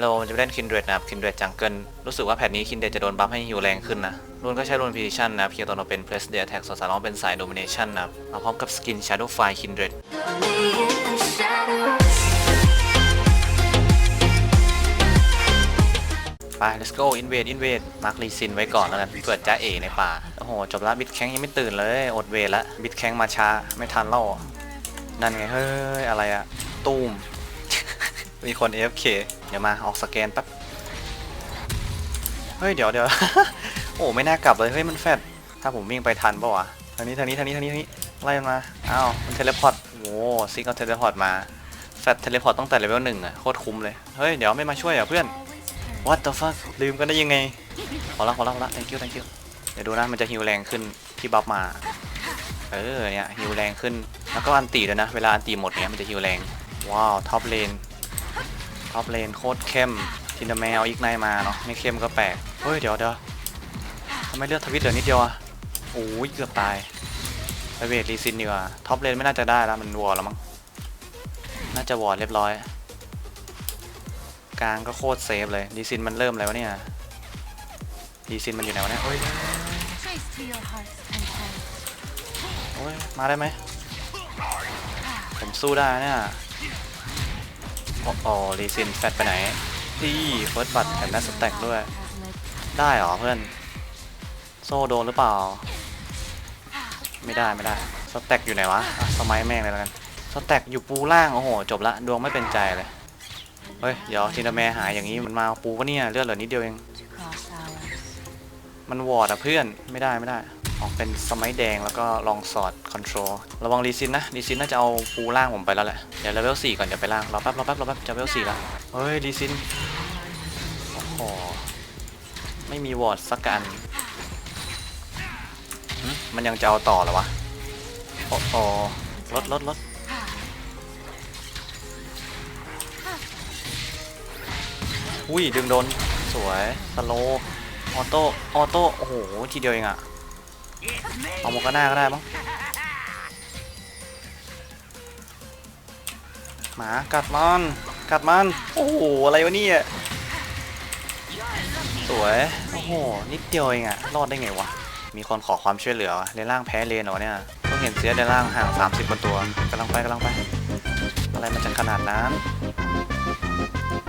ฮัลโหลจะไปเล่นคินเดรดนะครับคินเดรดจังเกิลรู้สึกว่าแพทนี้คินเดรดจะโดนบัฟให้ฮิวแรงขึ้นนะรุนก็ใช้รุนพิชิชันนะครับเพียงตอนเราเป็น Press the Attack ส่วนสารองเป็นสาย Domination นะครับมาพร้อมกับสกิน Shadow Fire Kindred Me in the shadows. ไป let's go invade invade มาร์คลีซินไว้ก่อนแล้วกันเกิดจ้าเอในป่า โอ้โห จบละบิดแข้งยังไม่ตื่นเลย อดเวละบิดแข้งมาช้า ไม่ทันเล่านั่นไง เฮ้ย อะไรอะ ตูม มีคน AFK เดี๋ยวมาออกสแกนแป๊บ เฮ้ยเดี๋ยวเดี๋ยว โอ้ไม่น่ากลับเลย เฮ้ยมันแฟดถ้าผมวิ่งไปทันปะวะทางนี้ทางนี้ทางนี้ทางนี้ทางนี้ไล่มันมา อ้าวมันเทเลพอร์ตโอ้ซิกเอาเทเลพอร์ตมาแฟดเทเลพอร์ตตั้งแต่เลเวลหนึ่งอะโคตรคุ้มเลย เฮ้ยเดี๋ยวไม่มาช่วยเหรอะเพื่อน What the fuck ลืมกันได้ยังไงพอละพอละพอละ thank you thank you เดี๋ยวดูนะมันจะฮิวแรงขึ้นที่บัฟมา เออเนี่ยฮิวแรงขึ้น แล้วก็อันตีด้วยนะ เวลาอันตีหมดเนี่ยมันจะฮิวแรง ว้าวท็อปเลน ท็อปเลนโคตรเข้มทินเดอร์แมวอีกไนมาเนาะไม่เข้มก็แปลก เฮ้ย เดี๋ยวเดี๋ยวทำไมเลือดทวิตเหลือนิดเดียวอะโอ้ยเกือบตายไปเวทรีซินดีกว่าท็อปเลนไม่น่าจะได้แล้วมันวอร์แล้วมั้งน่าจะวอร์เรียบร้อยกลางก็โคตรเซฟเลยดีซินมันเริ่มแล้ววะเนี่ยดีซินมันอยู่ไหนวะเนี่ยโอ้ยโอ้ยมาได้ไหมผมสู้ได้เนี่ย โอ้โอ้ดีซินแฟดไปไหนที่เฟิร์สบัตแถมได้สแต็กด้วย ได้หรอเพื่อน โซ่โดนหรือเปล่า ไม่ได้ไม่ได้สแต็กอยู่ไหนวะะสมัยแม่งเลยแล้วกันสแต็กอยู่ปูล่าง โอ้โห จบละ ดวงไม่เป็นใจเลย เฮ้ย เดี๋ยวทีนาแมหายอย่างนี้มันมาปูปะเนี่ย เลือดเหลือนิดเดียวเอง มันวอร์ดอะเพื่อนไม่ได้ไม่ได้ ออกเป็นสมัยแดงแล้วก็ลองสอดคอนโทรลระวังรีซินนะรีซินน่าจะเอาปูล่างผมไปแล้วแหละเดี๋ยวเลเวลสี่ก่อนเดี๋ยวไปล่างรอแป๊บรอแป๊บรอแป๊บจะเลเวลสี่ละเฮ้ยรีซินโอ้โหไม่มีวอร์ดสักอันมันยังจะเอาต่อหรอวะโอ้โหลดลดลดอุ้ยดึงโดนสวยสโลออโต้ออโต้โอ้โหทีเดียวเองอะ เอาโมกาน่าก็ได้มั้งหมากัดมันกัดมันโอ้โหอะไรวะเนี่ยสวยโอ้โหนิดเดียวเองอะรอดได้ไงวะมีคนขอความช่วยเหลือเลนล่างแพ้เลนเหรอเนี่ยเพิ่งเห็นเสียเลนล่างห่าง 30กว่าตัวกำลังไปกำลังไป อะไรมันจะขนาดนั้น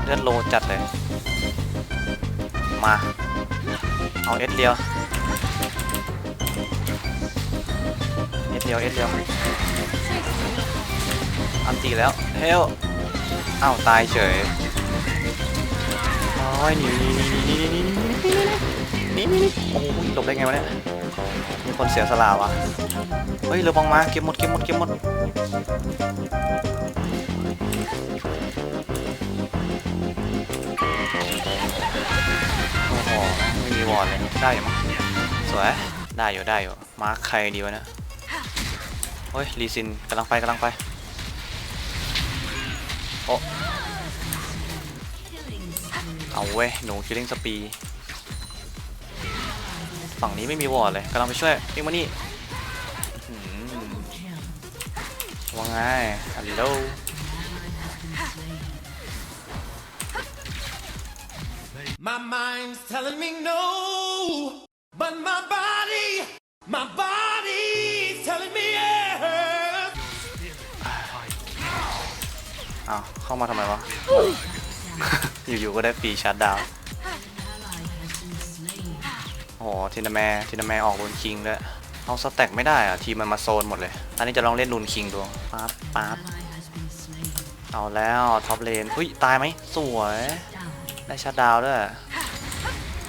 เลือดโลจัดเลย มา เอาเอสเดียว ดียวเอสเดียวอันตีแล้วเฮลอ้าวตายเฉยโอ้ยหนีหนีหนีหนีหนีหนีหนีหนีหนีหนีโอ้โหหลบได้ไงวะเนี่ยมีคนเสียสละวะเฮ้ยเรือบองมาเก็บหมดเก็บหมดเก็บหมดโอ้โหไม่มีวอร์ดเลยได้อยู่มั้งสวยได้อยู่ได้อยู่มาร์คใครดีวะเนี่ย เฮ้ยรีซินกำลังไปกำลังไปโอ้เอาเว้ยหนูคิลลิ่งสปีฝั่งนี้ไม่มีวอร์ดเลยกำลังไปช่วยวิ่งมานี่ว่าไงฮัลโหล My mind's telling me no, but my body, อ้าวเข้ามาทำไมวะ อยู่ๆ ก็ได้ฟรีชาร์จดาวโอ้โหทินาแมทินาแมออกรูนคิงด้วยเอาสแต็กไม่ได้อะทีมมันมาโซนหมดเลย อันนี้จะลองเล่นรูนคิงดูปั๊บปั๊บเอาแล้วท็อปเลนอุ้ยตายไหมสวย ได้ชาร์จดาวด้วย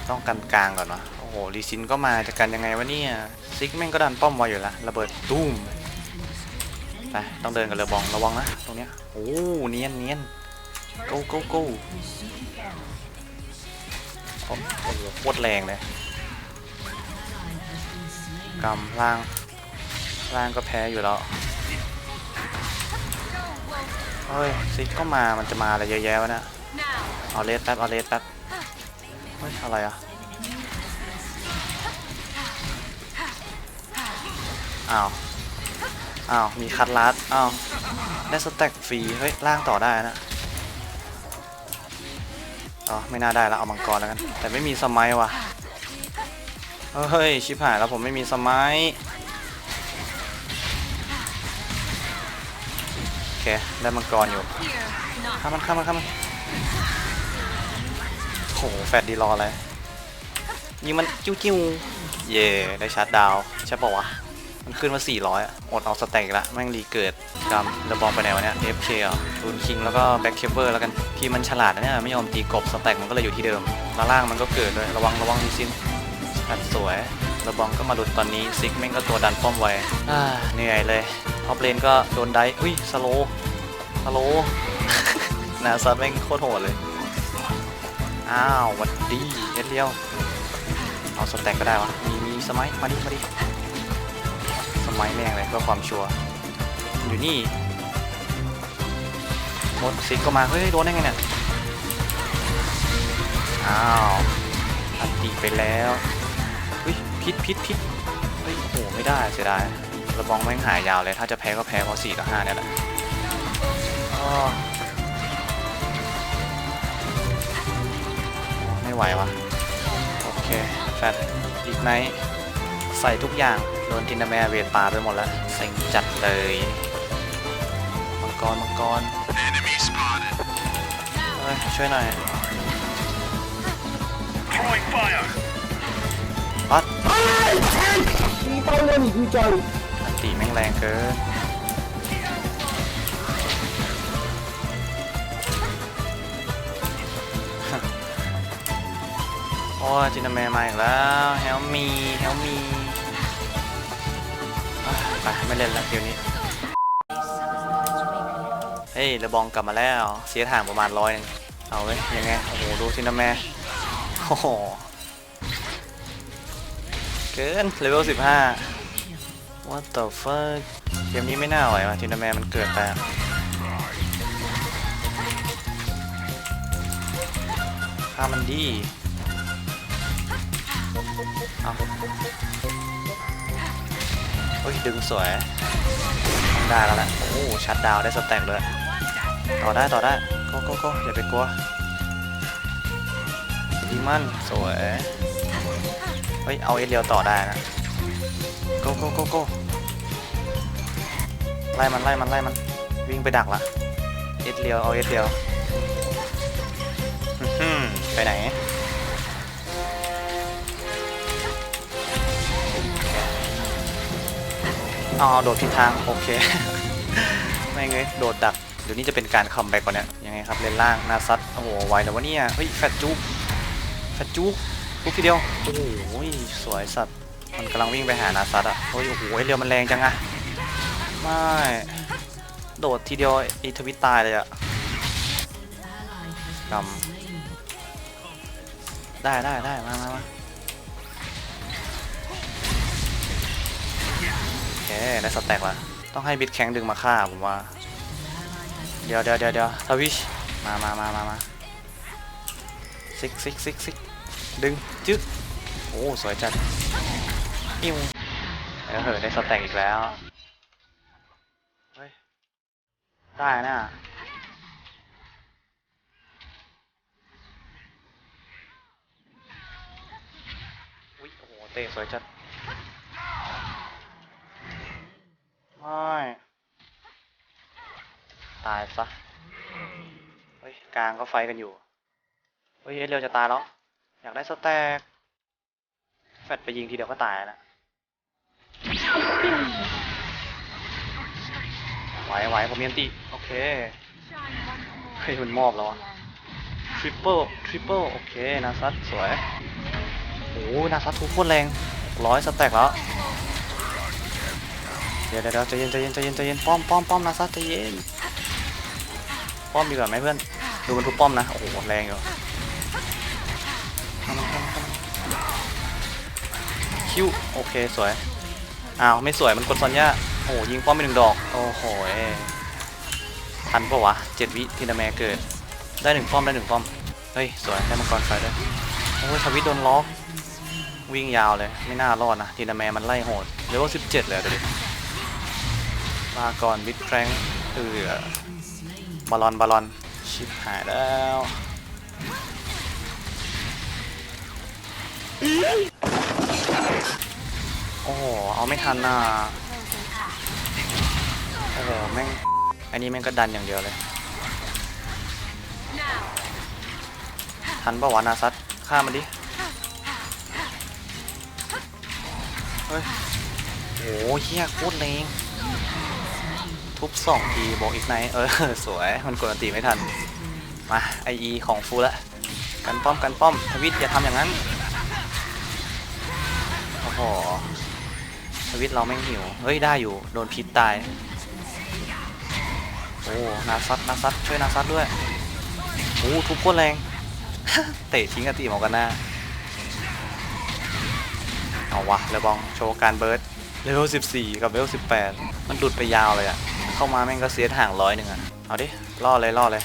ต้องกันกลางก่อนวะโอ้โหรีซินก็มาจะกันยังไงวะเนี่ย ซิกแม่งก็ดันป้อมไว้อยู่ล้วระเบิดตุ้ม ไปต้องเดินกับเรือบองระวังนะตรงเนี้ยโอ้เนียนเนียน go go go โอ้โหโคตรแรงเลยกำล่างล่างก็แพ้อยู่แล้วเฮ้ยซิกก็มามันจะมาอะไรเยอะแยะวะเนะเอาเลสแป๊บเอาเลสแป๊บเฮ้ยอะไรอะอ้าว อ้าว มีคัดลัดอ้าว ได้สแต็กฟรี เฮ้ย ล่างต่อได้นะ อ๋อ ไม่น่าได้แล้วเอามังกรแล้วกัน แต่ไม่มีสมัยว่ะ เฮ้ย ชิบหายแล้วผมไม่มีสมัยโอเค ได้มังกรอยู่ข้ามันข้ามมันข้ามมันโห แฟดดีรออะไรยิงมันจิ้วจิ้วเย่ได้ชาร์จดาว ใช่ปะวะ มันขึ้นมา 400อะอดเอาสแต็กอีกละแม่งรีเกิดกำระบองไปไหนวะเนี่ย FK เหรอรูนคิงแล้วก็แบ็คเคเบิลแล้วกัน ทีมมันฉลาดนะเนี่ยไม่ยอมตีกบสแต็กมันก็เลยอยู่ที่เดิมแล้วล่างมันก็เกิดด้วยระวังระวังดีซินชัดสวยระบองก็มาหลุดตอนนี้ซิกแม่งก็ตัวดันป้อมไวอ่าเหนื่อยเลยท็อปเลนก็โดนได้อุ้ยสโลสโลนาซัดแม่งโคตรโหดเลย อ้าวหวัดดีเอ็ดเลียว เอาสแต็กก็ได้วะ มีมีสมัย มาดิ มาดิ สมัยแม่งเลยเพื่อความชัวร์อยู่นี่หมดซิกก็มา เฮ้ย โดนได้ไงเนี่ย อ้าวอันตีไปแล้วเฮ้ยพิษพิษพิษเฮ้ย โอ้โหไม่ได้เสียดายระบองแม่งหายยาวเลย ถ้าจะแพ้ก็แพ้เพราะ4กับ5เนี่ยแหละไม่ไหววะโอเค แฟตอีกไนท์ ใส่ทุกอย่างโดนทินาแมร์เวทปาไปหมดแล้วเซ็งจัดเลยมังกรมังกรเฮ้ยช่วยหน่อยปัดอันตีแม่งแรงเกินโอ้ยจินาแมร์มาอีกแล้วเฮลมีเฮลมี ไปไม่เล่นแล้วเกมนี้ เฮ้ยระบองกลับมาแล้ว เสียทางประมาณร้อยนึงเอาไว้ยยังไง โอ้โห ดูจินาแมร์โอ้โห เกินเลเวล15 What the fuck เกมนี้ไม่น่าไหวว่ะจินาแมร์มันเกิดไปอะฆ่ามันดี เอา เฮ้ยดึงสวยได้แล้วแหละโอ้ชัดดาวได้สแต็กเลยต่อได้ต่อได้ก้โก้โก้อย่าไปกลัวดีมันสวยเฮ้ยเอาเอเรียวต่อได้นะโก้โก้โก้โกไล่มันไล่มันไล่มันวิ่งไปดักละเอเรียวเอาเอเรียวไปไหน อ๋อโดดผิดทางโอเค ไม่เงยโดดดักเดี๋ยวนี้จะเป็นการคัมแบ็กก่อนเนี่ยยังไงครับเลนล่างนาซัดโอ้โหไวแล้ววะเนี่ยเฮ้ยแฟตจุกแฟตจุกปุ๊บทีเดียวโอ้โหสวยสัตว์มันกำลังวิ่งไปหานาซัดอะโอ้ยโอ้โหเรียวมันแรงจังอะไม่โดดทีเดียวไอทวิตตายเลยอะกำได้ได้ได้มามามา เคได้สแต็กละต้องให้บิดแข็งดึงมาฆ่าผมว่า เดี๋ยวเดี๋ยวเดี๋ยวเดี๋ยวทวิชมามามามามาซิกซิกซิกซิกดึงจึ๊กโอ้ สวยจัดอิวเออเหอะได้สแต็กอีกแล้วเฮ้ยได้นะอุ้ยโอ้โหเตะสวยจัด ไม่ ตายซะ เฮ้ย กลางก็ไฟกันอยู่ เฮ้ย เร็วจะตายแล้ว อยากได้สแต็กแฟดไปยิงทีเดียวก็ตายนะไหวไหวผมมีอันติโอเค เฮ้ย มันมอบแล้วอะทริปเปิลทริปเปิลโอเคนาซัตสวย โอ้นาซัตทุกคนแรงร้อยสแต็กแล้ว ดี๋ยวเดี๋ยวเดี๋ยวใจเย็นใจเย็นใจเย็นใจเย็นป้อมป้อมป้อมนาซัตใจเย็นป้อมดีกว่าไหมเพื่อนดูมันทุกป้อมนะโอ้โหแรงอยู่คิวโอเคสวยอ้าวไม่สวยมันกดซอนย่าโอ้ยิงป้อมไปหนึ่งดอกโอ้โหทันปะวะเจ็ดวิทีนาแมเกิดได้หนึ่งป้อมได้หนึ่งป้อมเฮ้ยสวยได้มังกรไฟด้วยโอ้ยทวิตโดนล็อกวิ่งยาวเลยไม่น่ารอดนะทีนาแมมันไล่โหดเลเวลสิบเจ็ดเลยดูดิ มาก่อนบิดแครงเออบอลลอนบอลลอนชิบหายแล้วโอ้โหเอาไม่ทันน่ะโอ้โหแม่งอันนี้แม่งก็ดันอย่างเดียวเลย ทันปะวะนาซัดฆ่ามันดิ เฮ้ยโอ้โหเฮียโคตรแรง ทุบสองทีบอกอีกไนเออสวยมันกดอันตีไม่ทัน มาไออีของฟูละกันป้อมกันป้อมทวิตอย่าทำอย่างนั้นโอ้โหทวิตเราแม่งหิวเฮ้ยได้อยู่โดนพิษตายโอ้นาซัดนาซัดช่วยนาซัดด้วยโอ้ทุบโคตรแรง เตะทิ้งอติหมอกันหน้าเอาวะเลบองโชว์การเบิร์ดเลเวล14 กับเลเวล18 มันหลุดไปยาวเลยอะ เข้ามาแม่งก็เสียห่างร้อยหนึ่งอะเอาดิล่อเลยล่อเลย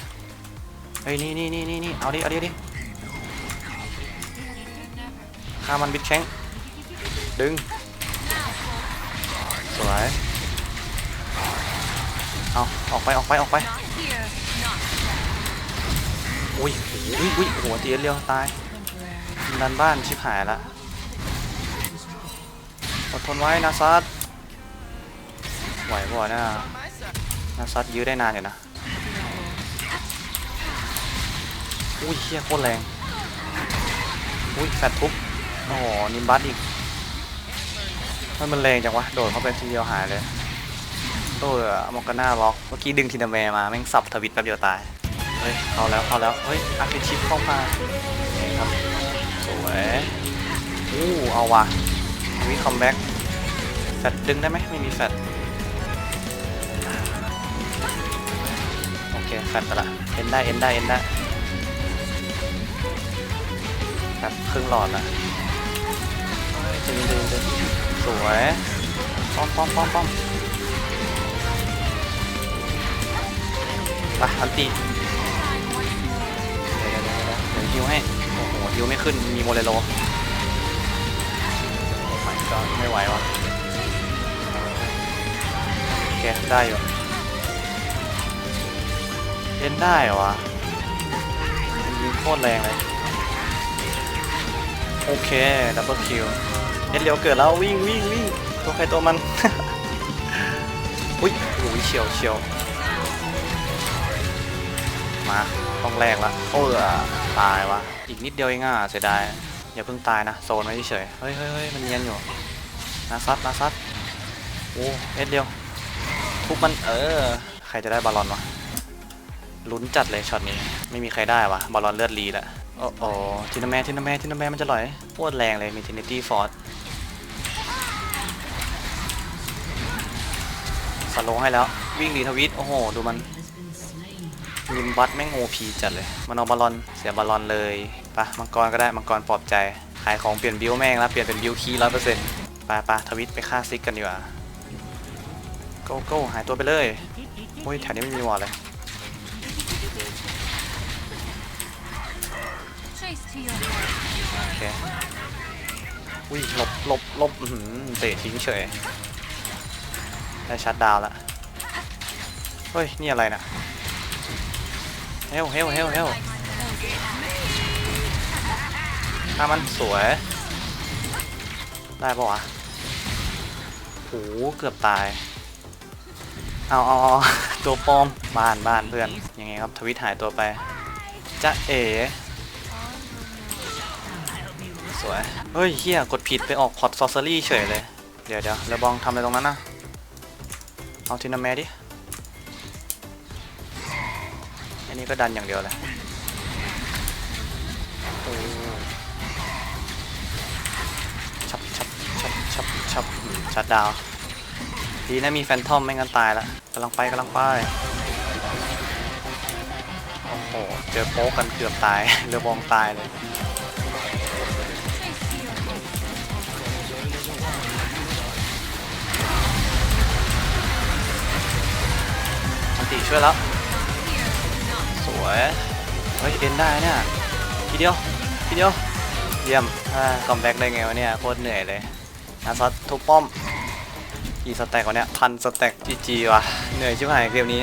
เฮ้ยนี่นี่นี่นี่นี่เอาดิเอาดิเอาดิฆ่ามันบิดแข้งดึง สวย เอาออกไปออกไปออกไป อุ้ยอุ้ยอุ้ยโอ้โหตีเรียวตายดันบ้านชิบหายละอดทนไว้นาซัดไหวบ่นะ นาซัดยื้อได้นานอยู่นะ อุ้ยเฮียโคตรแรง อุ้ยแฟตทุบโอ้โหนิมบัสอีกมันมันแรงจังวะ โดดเข้าไปทีเดียวหายเลยโอ้ยมอกกาน่าล็อก เมื่อกี้ดึงทีนาแมมา แม่งสับทวิตแป๊บเดียวตาย เฮ้ย เข้าแล้ว เข้าแล้ว เฮ้ยอาร์คิชิปเข้ามานี่ครับ สวยอู้เอาว่ะวิคัมแบ็กแฟดดึงได้ไหมไม่มีแฟด เคแฟดไปละเอ็นได้เอ็นได้เอ็นได้แฟดครึ่งหลอดละดึงดึงดึงสวยป้อมป้อมป้อมป้อมไปอันตีเดี๋ยวเดี๋ยวเดี๋ยวเดี๋ยวฮิวให้ โอ้โหฮิวไม่ขึ้น มีโมเลโลโอ้ my god ไม่ไหววะโอเค ได้อยู่ เล่นได้เหรอวะมันยิงโคตรแรงเลย โอเค ดับเบิลคิวเอ็นเร็วเกิดแล้ววิ่งวิ่งวิ่งตัวใครตัวมัน อุ้ยโอ้ยเฉียวเฉียวมาต้องแรกละโอ้ยตายวะอีกนิดเดียวเองอะเสียดายอย่าเพิ่งตายนะโซนไว้เฉยเฮ้ยเฮ้ยเฮ้ยมันเนียนอยู่นาซัดนาซัดโอ้เอ็ดเดียวทุบมันเออ ใครจะได้บอลลอนวะ ลุ้นจัดเลยช็อตนี้ ไม่มีใครได้วะบอลลอนเลือดรีแล้วโอ้โอ้ทินาแมนทินาแมนทินาแมนมันจะลอยโคตรแรงเลยมีทินิตี้ฟอร์สสโลว์ให้แล้ว วิ่งดีทวิตโอ้โห ดูมันนิมบัตแม่งโอพีจัดเลยมันเอาบอลลอนเสียบอลลอนเลยปะมังกรก็ได้มังกรปลอบใจ ขายของเปลี่ยนบิวแม่งแล้วเปลี่ยนเป็นบิวคีร้อยเปอร์เซ็นต์ปะปะทวิตไปฆ่าซิกกันดีกว่าโก้โก้หายตัวไปเลยโอ้ยแถวนี้ไม่มีวอลเลย โอเคอุ้ยลบลบลบอื้ออเตะทิ้งเฉย ได้ชัดดาวละเฮ้ย นี่อะไรนะเฮลเฮลเฮลเฮลถ้ามันสวย ได้ปะวะโอ้โหเกือบตาย เอาเอาตัวปลอมบ้านบ้านเพื่อน ยังไงครับ ทวิตหายตัวไปจะเอ๋ สวย เฮ้ยเฮียกดผิดไปออกพอร์ตซอสเซอรี่เฉยเลย เดี๋ยวเดี๋ยวแล้วบองทำอะไรตรงนั้นนะเอาทินาแมดิ อันนี้ก็ดันอย่างเดียวเลยโอ้ชับชับชับชับชับอืมชัดดาวดีนะมีแฟนทอมไม่งั้นตายละกำลังไปกำลังไปโอ้โห เจอโป๊กกันเกือบตาย เรือบองตายเลย ช่วยแล้ว สวย เฮ้ยเอ็นได้เนี่ย ทีเดียว ทีเดียว เยี่ยมคอมแบ็กได้ไงวะเนี่ย โคตรเหนื่อยเลยนาซัดทุบป้อมกี่สแต็กวะเนี่ยพันสแต็กจีจีวะเหนื่อยชิบหายเกมนี้